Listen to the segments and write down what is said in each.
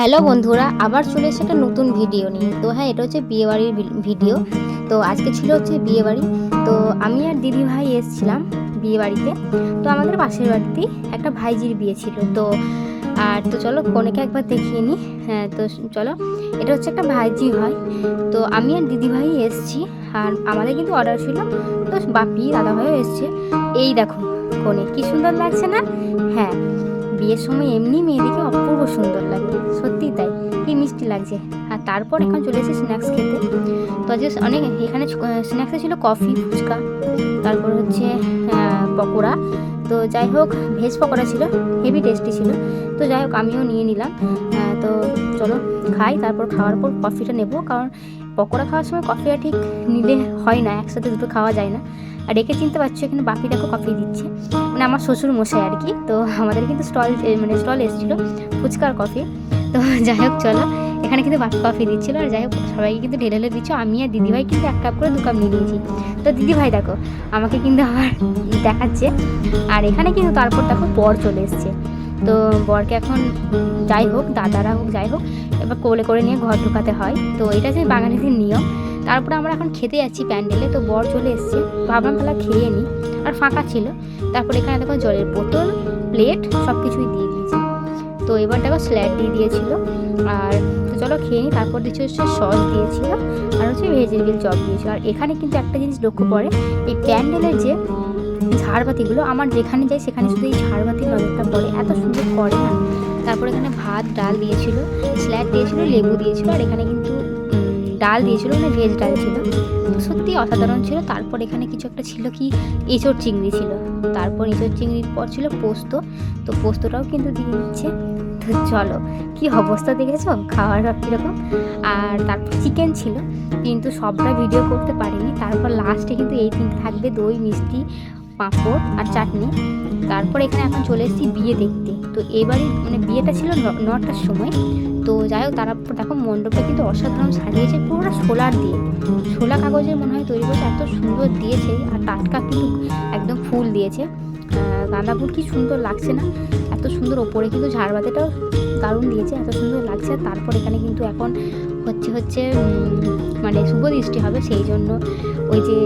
Hello বন্ধুরা, আবার চলে এসে একটা নতুন ভিডিও নিয়ে। তো হ্যাঁ এটা হচ্ছে বিয়েবাড়ির ভিডিও তো আজকে ছিল হচ্ছে বিয়েবাড়ি। তো আমি আর দিদি ভাই এসেছিলাম বিয়েবাড়িতে। তো আমাদের পাশের বাড়িতেই একটা ভাইজির বিয়ে ছিল। তো, আর তো চলো, কনেকে একবার দেখিয়ে নিই হ্যাঁ তো চলো, এটা হচ্ছে একটা ভাইজি হয়। তো আমি আর দিদি ভাই এসেছি, আর আমাদের কিন্তু অর্ডার ছিল। তো বাপি দাদা ভাইও এসছে। এই দেখো, কনে, কি সুন্দর লাগছে না? হ্যাঁ বিয়ের সময় এমনি মেয়েদিকে অপূর্ব সুন্দর লাগে, সত্যি তাই। কি মিষ্টি লাগছে। আর তারপর এখন চলে এসেছি স্ন্যাক্স খেতে। তো আজকে অনেক, এখানে স্ন্যাক্সে ছিল কফি ফুচকা, তারপর হচ্ছে পকোড়া। তো যাই হোক ভেজ পকোড়া ছিল হেভি টেস্টি ছিল। তো যাই হোক, আমিও নিয়ে নিলাম। তো চলো খাই, তারপর খাওয়ার পর কফিটা নেব। কারণ পকোড়া খাওয়ার সময় কফিটা ঠিক নিলে হয় না, একসাথে দুটো খাওয়া যায় না। আর রেখে চিনতে পারছ এখানে বাপি দেখো কফি দিচ্ছে। মানে আমার শ্বশুর মশাই আর কি, তো আমাদের কিন্তু স্টল মানে স্টল এসেছিল, ফুচকার কফি তো যাই হোক, চলো, এখানে কিন্তু বাপি কফি দিচ্ছিল। আর যাই হোক, সবাইকে কিন্তু ঢেলে ঢেলে দিচ্ছ। আমি আর দিদিভাই কিন্তু এক কাপ করে দু কাপ নিয়ে নিয়েছি। তো দিদিভাই, দেখো, আমাকে কিন্তু আবার দেখাচ্ছে। আর এখানে কিন্তু তারপর দেখো বর চলে এসছে। তো বরকে এখন যাই হোক, দাদারা হোক, যাই হোক, এবার কোলে করে নিয়ে ঘর ঢোকাতে হয়। তো এটা যে বাঙালিদের নিয়ম। তারপরে আমরা এখন খেতে যাচ্ছি প্যান্ডেলে। তো বর চলে এসছে। ভাবলাম তাহলে খেয়ে নিই। আর ফাঁকা ছিল। তারপর এখানে দেখো জলের বোতল, প্লেট সব কিছুই দিয়ে দিয়েছে। তো এবার দেখো স্ল্যাট দিয়ে দিয়েছিল। আর তো চলো খেয়ে নিই। তারপর দিচ্ছে হচ্ছে সস দিয়েছিল। আর হচ্ছে ভেজিটেবিল চপ দিয়েছিল। আর এখানে কিন্তু একটা জিনিস লক্ষ্য পড়ে এই প্যান্ডেলের যে ঝাড়বাতিগুলো আমার যেখানে যাই সেখানে শুধু এই ঝাড়বাতির নজরটা পড়ে। এত সুন্দর করে না। তারপর এখানে ভাত, ডাল দিয়েছিল, স্ল্যাট দিয়েছিল, লেবু দিয়েছিল, আর এখানে কিন্তু ডাল দিয়েছিল মানে ভেজ ডাল ছিল। সত্যি অসাধারণ ছিল। তারপর এখানে কিছু একটা ছিল কি, এঁচড় চিংড়ি ছিল। তারপর এঁচড় চিংড়ির পর ছিল পোস্ত। তো পোস্তটাও কিন্তু দিয়ে দিচ্ছে। তো চলো, কি অবস্থা দেখেছ? খাওয়ার কীরকম? আর তারপর চিকেন ছিল। কিন্তু সবটা ভিডিও করতে পারিনি। তারপর লাস্টে কিন্তু এই তিনটে থাকবে, দই, মিষ্টি পাঁপড় আর চাটনি। তারপর এখানে এখন চলে এসেছি বিয়ে দেখতে। তো এবারে মানে বিয়েটা ছিল নটার সময়। তো যাই হোক তারপর দেখো মণ্ডপটা কিন্তু অসাধারণ সাজিয়েছে পুরোটা সোলার দিয়ে। শোলা কাগজের মনে হয় তৈরি করছে, এত সুন্দর দিয়েছে আর টাটকা কিন্তু একদম ফুল দিয়েছে। গাঁদা ফুল কি সুন্দর লাগছে না? এত সুন্দর ওপরে কিন্তু ঝাড়বাতিটাও দারুণ দিয়েছে, এত সুন্দর লাগছে। আর তারপর এখানে কিন্তু এখন হচ্ছে হচ্ছে মানে শুভ দৃষ্টি হবে সেই জন্য ওই যে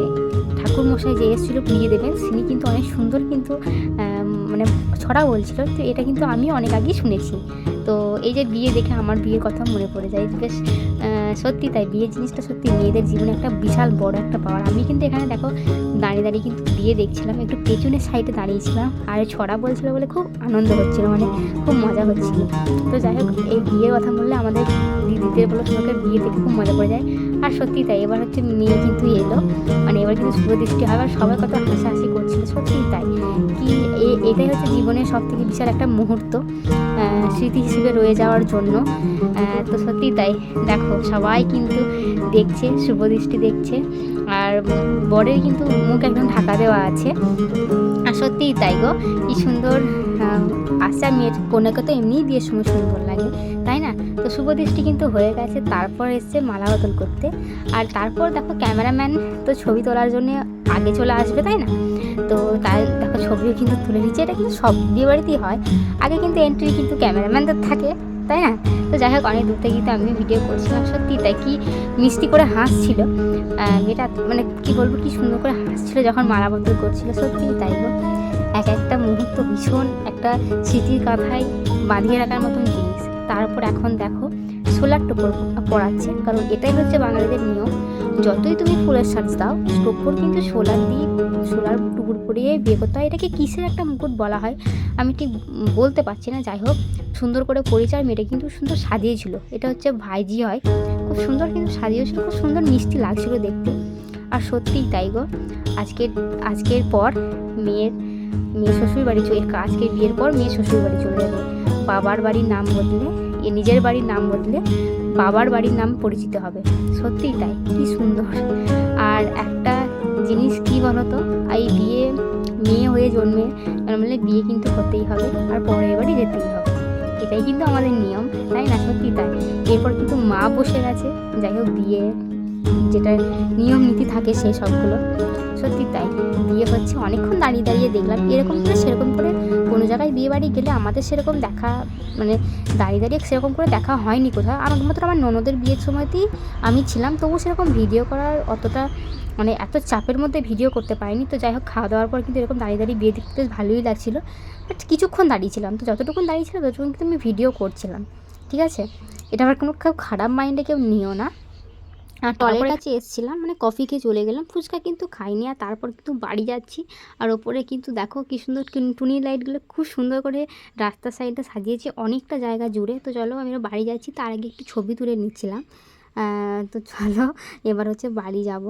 ঠাকুর মশাই যে এসেছিল পুজো দেবেন, তিনি কিন্তু অনেক সুন্দর কিন্তু মানে ছড়া বলছিল। তো এটা কিন্তু আমি অনেক আগেই শুনেছি। তো এই যে বিয়ে দেখে আমার বিয়ের কথা মনে পড়ে যায় বেশ সত্যি তাই বিয়ে জিনিসটা সত্যি মেয়েদের জীবনে একটা বিশাল বড় একটা পাওয়ার। আমি কিন্তু এখানে দেখো, দাঁড়িয়ে দাঁড়িয়ে কিন্তু বিয়ে দেখছিলাম, একটু পেছনের সাইডে দাঁড়িয়েছিলাম, আর ছড়া বলছিল বলে খুব আনন্দ হচ্ছিল মানে খুব মজা হচ্ছিল। তো যাই হোক, এই বিয়ের কথা বললে আমাদের দিদিদের বলে তোমাকে বিয়ে দেখে খুব মজা পড়ে যায়। আর সত্যি তাই, এবার হচ্ছে মেয়ে কিন্তু এলো। মানে এবার কিন্তু শুভ দৃষ্টি হবে আর সবাই কত হাসাহাসি করছিল সত্যি তাই। কি এটাই হচ্ছে জীবনের সব থেকে বিশাল একটা মুহূর্ত স্মৃতি হিসেবে রয়ে যাওয়ার জন্য। তো সত্যি তাই। দেখো, সবাই কিন্তু দেখছে, শুভ দৃষ্টি দেখছে, আর বরের কিন্তু মুখ একদম ঢাকা দেওয়া আছে। আর সত্যিই তাই গো, কি সুন্দর আসছে। মেয়ের কন্যাকে তো এমনিই বিয়ের সময় সুন্দর লাগে, তাই না? তো শুভ দৃষ্টি কিন্তু হয়ে গেছে, তারপর এসছে মালা বদল করতে। আর তারপর দেখো, ক্যামেরাম্যান তো ছবি তোলার জন্য আগে চলে আসবে, তাই না? তো তাই দেখো ছবিও কিন্তু তুলে নিচ্ছে এটা কিন্তু সব বিয়ে বাড়িতেই হয়। আগে কিন্তু এন্ট্রি কিন্তু ক্যামেরাম্যানদের থাকে, তাই না? তো যাই হোক, অনেক দূর থেকে কিন্তু আমি ভিডিও করছিলাম সত্যি। তাই কি মিষ্টি করে হাসছিল। মেয়েটা মানে কি বলব, কি সুন্দর করে হাসছিল যখন মালা বদল করছিল, সত্যি তাই গো। এক একটা মুহূর্ত ভীষণ একটা স্মৃতির কথায় বাঁধিয়ে রাখার মতন জিনিস। তারপর এখন দেখো সোলার টোপর পড়াচ্ছে কারণ এটাই হচ্ছে বাঙালিদের নিয়ম। যতই তুমি ফুলের সাজ দাও, টোপর কিন্তু সোলার দিয়ে সোলার টুকুর পরিয়ে বিয়ে করতে হয়। এটাকে কিসের একটা মুকুট বলা হয়? আমি ঠিক বলতে পারছি না, যাই হোক। সুন্দর করে পরিচয় মেয়েটা কিন্তু সুন্দর সাজিয়েছিল। এটা হচ্ছে ভাইজি হয়। খুব সুন্দর কিন্তু সাজিয়েছিল, খুব সুন্দর মিষ্টি লাগছিল দেখতে। আর সত্যিই তাই গো, আজকের আজকের পর মেয়ের, মেয়ে শ্বশুর বাড়ি চলে, আজকের বিয়ের পর মেয়ে শ্বশুর বাড়ি চলে যাবে বাবার বাড়ির নাম বদলে, এ নিজের বাড়ির নাম বদলে বাবার বাড়ির নাম পরিচিত হবে। সত্যিই তাই, কি সুন্দর। আর একটা জিনিস কি বলতো? এই বিয়ে, মেয়ে হয়ে জন্মে মানে বিয়ে কিন্তু হতেই হবে আর পরের বাড়ি যেতেই হবে। এটাই কিন্তু আমাদের নিয়ম, তাই না? সত্যি তাই। এরপর কিন্তু মা বসে গেছে। যাই হোক, বিয়ে, যেটা নিয়ম নীতি থাকে সেই সবগুলো। সত্যি তাই। বিয়ে হচ্ছে, অনেকক্ষণ দাঁড়িয়ে দাঁড়িয়ে দেখলাম, এরকম করে সেরকম করে কোনো জায়গায় বিয়ে বাড়ি গেলে আমাদের সেরকম দেখা মানে দাঁড়িয়ে দাঁড়িয়ে সেরকম করে দেখা হয়নি কোথাও। আমার মাত্র আমার ননদের বিয়ের সময়তেই আমি ছিলাম তবু সেরকম ভিডিও করার অতটা মানে এত চাপের মধ্যে ভিডিও করতে পারিনি। তো যাই হোক, খাওয়া দাওয়ার পর কিন্তু এরকম দাঁড়িয়ে দাঁড়িয়ে বিয়ে দেখতে বেশ ভালোই লাগছিল। বাট কিছুক্ষণ দাঁড়িয়েছিলাম, তো যতটুকুন দাঁড়িয়েছিলাম ততটুকুন কিন্তু আমি ভিডিও করছিলাম। ঠিক আছে? এটা আমার কোনো খুব খারাপ মাইন্ডে কেউ নিও না। আর টলের কাছে এসেছিলাম মানে কফি খেয়ে চলে গেলাম। ফুচকা কিন্তু খাইনি আর তারপর কিন্তু বাড়ি যাচ্ছি। আর ওপরে কিন্তু দেখো কি সুন্দর টুন- টুনি লাইটগুলো খুব সুন্দর করে রাস্তার সাইডটা সাজিয়েছে অনেকটা জায়গা জুড়ে। তো চলো আমি বাড়ি যাচ্ছি তার আগে একটু ছবি তুলে নিচ্ছিলাম। তো চলো এবার হচ্ছে বাড়ি যাব।